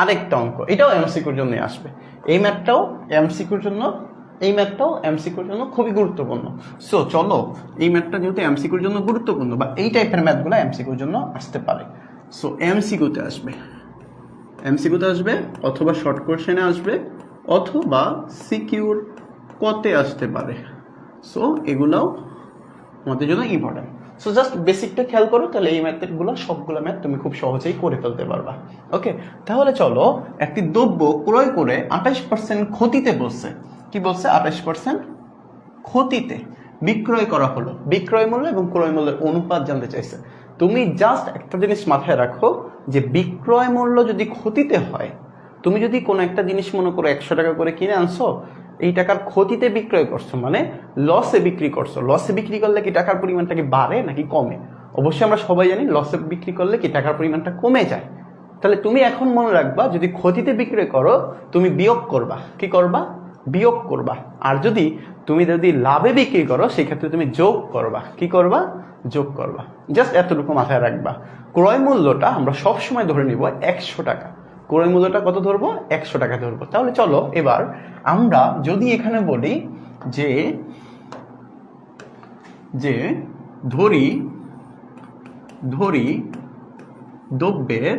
আরেকটা অঙ্ক, এটাও এমসিকিউর জন্যই আসবে। এই ম্যাথটাও এমসিকিউর জন্য, এই ম্যাথটাও এমসিকিউর জন্য খুবই গুরুত্বপূর্ণ। সো চলো, এই ম্যাথটা যেহেতু এমসিকিউর জন্য গুরুত্বপূর্ণ, বা এই টাইপের ম্যাথগুলো এমসিকিউর জন্য আসতে পারে। সো এমসিকিউতে আসবে। এমসিকিউতে আসবে, অথবা শর্ট কোশ্চেনে আসবে, অথবা সিকিউর কতে আসতে পারে। সো এগুলাও আমাদের জন্য ইম্পর্টেন্ট সো জাস্ট বেসিকটা খেয়াল করো, তাহলে এই ম্যাথগুলো সবগুলো ম্যাথ তুমি খুব সহজেই করে ফেলতে পারবা। ওকে তাহলে চলো, একটি দ্রব্য ক্রয় করে আঠাশ পার্সেন্ট ক্ষতিতে বলছে কি বলছে? আঠাশ পার্সেন্ট ক্ষতিতে বিক্রয় করা হলো। বিক্রয় মূল্য এবং ক্রয় মূল্যের অনুপাত জানতে চাইছে। তুমি জাস্ট একটা জিনিস মাথায় রাখো, যে বিক্রয় মূল্য যদি ক্ষতিতে হয়, তুমি যদি কোনো একটা জিনিস মনে করো একশো টাকা করে কিনে আনছো এই টাকার ক্ষতিতে বিক্রয় করছ মানে লসে বিক্রি করছ। লসে বিক্রি করলে কি টাকার পরিমাণটা কি বাড়ে নাকি কমে? অবশ্যই আমরা সবাই জানি লসে বিক্রি করলে কি টাকার পরিমাণটা কমে যায়। তাহলে তুমি এখন মনে রাখবা, যদি ক্ষতিতে বিক্রয় করো, তুমি বিয়োগ করবা। কি করবা? বিয়োগ করবা। আর যদি তুমি যদি লাভে বিক্রি করো, সেক্ষেত্রে তুমি যোগ করবা। কি করবা? যোগ করবা। জাস্ট এতটুকু মাথায় রাখবা। ক্রয় মূল্যটা আমরা সবসময় ধরে নিব একশো টাকা। ক্রয় মূল্যটা কত ধরবো? একশো টাকা ধরবো। তাহলে চলো এবার আমরা যদি এখানে বলি যে যে ধরি ধরি দ্রব্যের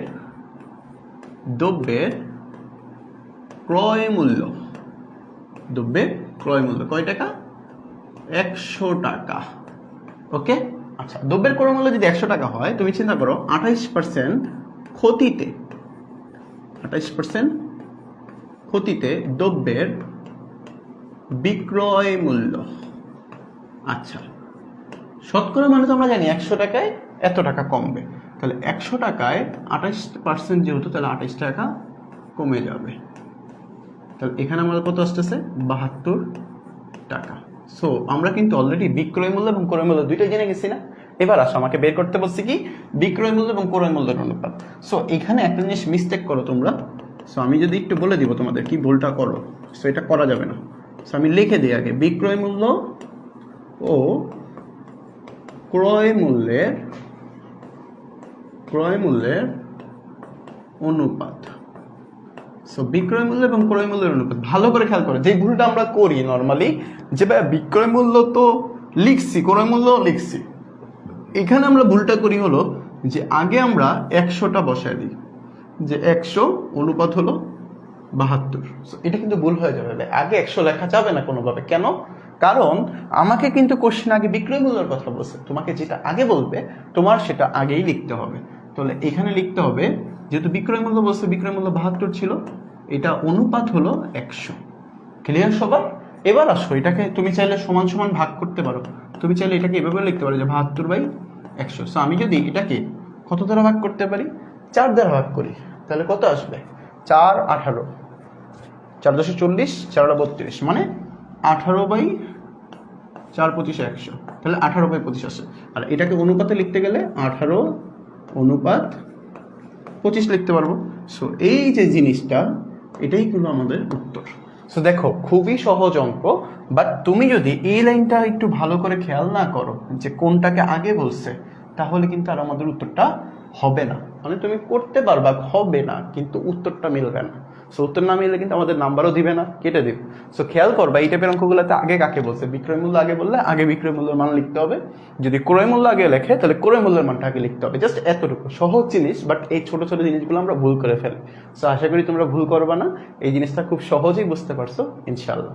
দ্রব্যের ক্রয় মূল্য। দ্রব্যের ক্রয় মূল্য কয় টাকা? একশো টাকা। ওকে আচ্ছা দ্রব্যের ক্রয় মূল্য যদি একশো টাকা হয়, তুমি চিন্তা করো, আঠাইশ পার্সেন্ট ক্ষতিতে আঠাইশ পার্সেন্ট ক্ষতিতে দ্রব্যের বিক্রয় মূল্য। আচ্ছা শতকরা মানে তো আমরা জানি একশো টাকায় এত টাকা কমবে। তাহলে একশো টাকায় আঠাইশ পার্সেন্ট যেহেতু, তাহলে আঠাইশ টাকা কমে যাবে। তাহলে এখানে আমাদের কত আসতেছে? বাহাত্তর টাকা। সো আমরা কিন্তু অলরেডি বিক্রয় মূল্য এবং ক্রয় মূল্য দুইটাই জেনে গেছি না? এবার আসো, আমাকে বের করতে বলছি কি? বিক্রয় মূল্য এবং ক্রয় মূল্যের অনুপাত। সো এখানে একটা জিনিস মিস্টেক করো তোমরা। সো আমি যদি একটু বলে দিব তোমাদের কি ভুলটা করো। সো এটা করা যাবে না। সো আমি লিখে দিই আগে, বিক্রয় মূল্য ও ক্রয় মূল্যের ক্রয় মূল্যের অনুপাত। সো বিক্রয় মূল্য এবং ক্রয় মূল্যের অনুপাত। ভালো করে খেয়াল করো যে ভুলটা আমরা করি নর্মালি যে বিক্রয় মূল্য তো লিখছি, ক্রয় মূল্য লিখছি। এখানে আমরা ভুলটা করি হলো যে আগে আমরা একশোটা বসায় দিই। যে একশো অনুপাত হলো বাহাত্তর। এটা কিন্তু ভুল হয়ে যাবে। আগে একশো লেখা যাবে না কোনোভাবে। কেন? কারণ আমাকে কিন্তু কোশ্চেন আগে বিক্রয় মূল্যের কথা বলছে। তোমাকে যেটা আগে বলবে, তোমার সেটা আগেই লিখতে হবে। তাহলে এখানে লিখতে হবে, যেহেতু বিক্রয় মূল্য বলছে, বিক্রয় মূল্য বাহাত্তর ছিল, এটা অনুপাত হলো একশো। ক্লিয়ার সবার? এবার আসো, এটাকে তুমি চাইলে সমান সমান ভাগ করতে পারো। তুমি চাইলে এটাকে এভাবে লিখতে পারো যে বাহাত্তর বাই একশো। সো আমি যদি এটাকে কত দ্বারা ভাগ করতে পারি? চার দ্বারা ভাগ করি। তাহলে কত আসবে? চার আঠারো। চার দশে চল্লিশ চারটা বত্রিশ। মানে আঠারো বাই চার পঁচিশে একশো। তাহলে আঠারো বাই পঁচিশ আসে। আর এটাকে অনুপাতে লিখতে গেলে আঠারো অনুপাত পঁচিশ লিখতে পারব। সো এই যে জিনিসটা, এটাই হলো আমাদের উত্তর। সো দেখো, খুবই সহজ অঙ্ক বাট তুমি যদি এই লাইনটা একটু ভালো করে খেয়াল না করো যে কোনটাকে আগে বলছে, তাহলে কিন্তু আর আমাদের উত্তরটা হবে না। মানে তুমি করতে পারবা, হবে না, কিন্তু উত্তরটা মিলবে না। সো উত্তর না মিললে কিন্তু আমাদের নাম্বারও দিবে না, কেটে দিবে। সো খেয়াল করবা এই টাইপের অঙ্কগুলোতে আগে কাকে বলছে? বিক্রয় মূল্য আগে বললে আগে বিক্রয় মূল্যের মান লিখতে হবে। যদি ক্রয় মূল্য আগে লেখে, তাহলে ক্রয় মূল্যের মানটা আগে লিখতে হবে। জাস্ট এতটুকু। সহজ জিনিস বাট এই ছোট ছোট জিনিসগুলো আমরা ভুল করে ফেলি। সো আশা করি তোমরা ভুল করবা না। এই জিনিসটা খুব সহজেই বুঝতে পারছ ইনশাল্লাহ